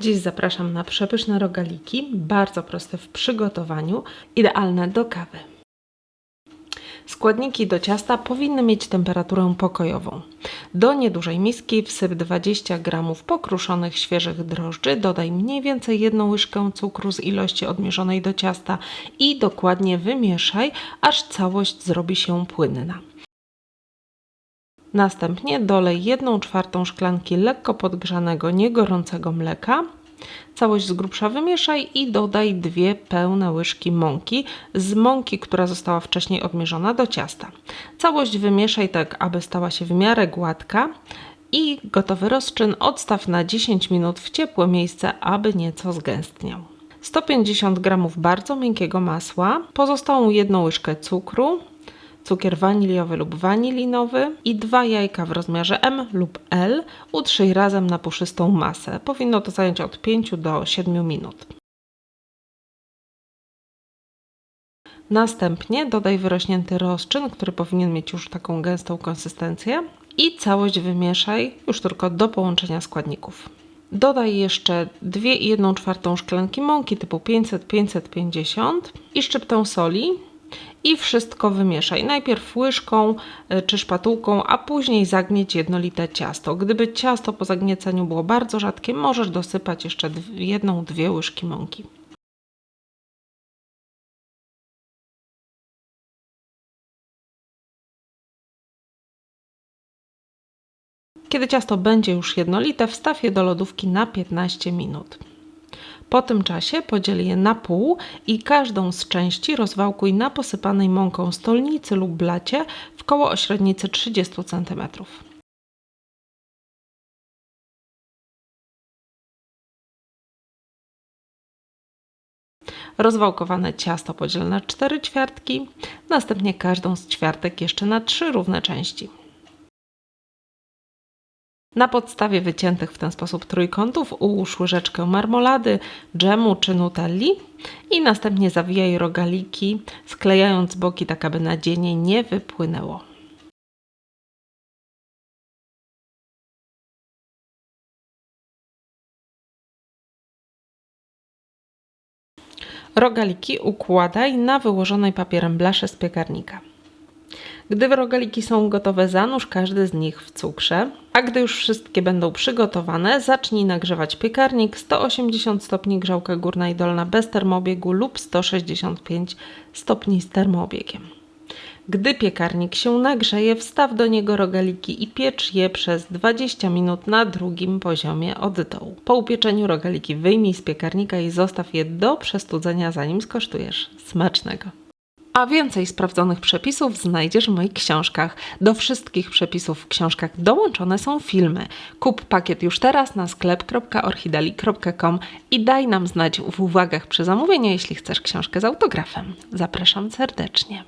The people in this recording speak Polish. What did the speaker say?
Dziś zapraszam na przepyszne rogaliki, bardzo proste w przygotowaniu, idealne do kawy. Składniki do ciasta powinny mieć temperaturę pokojową. Do niedużej miski wsyp 20 g pokruszonych świeżych drożdży, dodaj mniej więcej jedną łyżkę cukru z ilości odmierzonej do ciasta i dokładnie wymieszaj, aż całość zrobi się płynna. Następnie dolej 1 czwartą szklanki lekko podgrzanego, niegorącego mleka. Całość z grubsza wymieszaj i dodaj dwie pełne łyżki mąki z mąki, która została wcześniej odmierzona do ciasta. Całość wymieszaj tak, aby stała się w miarę gładka i gotowy rozczyn odstaw na 10 minut w ciepłe miejsce, aby nieco zgęstniał. 150 g bardzo miękkiego masła, pozostałą jedną łyżkę cukru, cukier waniliowy lub wanilinowy i dwa jajka w rozmiarze M lub L utrzyj razem na puszystą masę. Powinno to zająć od 5 do 7 minut. Następnie dodaj wyrośnięty rozczyn, który powinien mieć już taką gęstą konsystencję i całość wymieszaj już tylko do połączenia składników. Dodaj jeszcze 2,1 czwartą szklanki mąki typu 500-550 i szczyptę soli i wszystko wymieszaj. Najpierw łyżką y, czy szpatułką, a później zagnieć jednolite ciasto. Gdyby ciasto po zagnieceniu było bardzo rzadkie, możesz dosypać jeszcze jedną, dwie łyżki mąki. Kiedy ciasto będzie już jednolite, wstaw je do lodówki na 15 minut. Po tym czasie podziel je na pół i każdą z części rozwałkuj na posypanej mąką stolnicy lub blacie w koło o średnicy 30 cm. Rozwałkowane ciasto podziel na 4 ćwiartki, następnie każdą z ćwiartek jeszcze na 3 równe części. Na podstawie wyciętych w ten sposób trójkątów ułóż łyżeczkę marmolady, dżemu czy nutelli i następnie zawijaj rogaliki, sklejając boki tak, aby nadzienie nie wypłynęło. Rogaliki układaj na wyłożonej papierem blasze z piekarnika. Gdy rogaliki są gotowe, zanurz każdy z nich w cukrze, a gdy już wszystkie będą przygotowane, zacznij nagrzewać piekarnik 180 stopni grzałka górna i dolna bez termoobiegu lub 165 stopni z termoobiegiem. Gdy piekarnik się nagrzeje, wstaw do niego rogaliki i piecz je przez 20 minut na drugim poziomie od dołu. Po upieczeniu rogaliki wyjmij z piekarnika i zostaw je do przestudzenia, zanim skosztujesz. Smacznego! A więcej sprawdzonych przepisów znajdziesz w moich książkach. Do wszystkich przepisów w książkach dołączone są filmy. Kup pakiet już teraz na sklep.orchideli.com i daj nam znać w uwagach przy zamówieniu, jeśli chcesz książkę z autografem. Zapraszam serdecznie.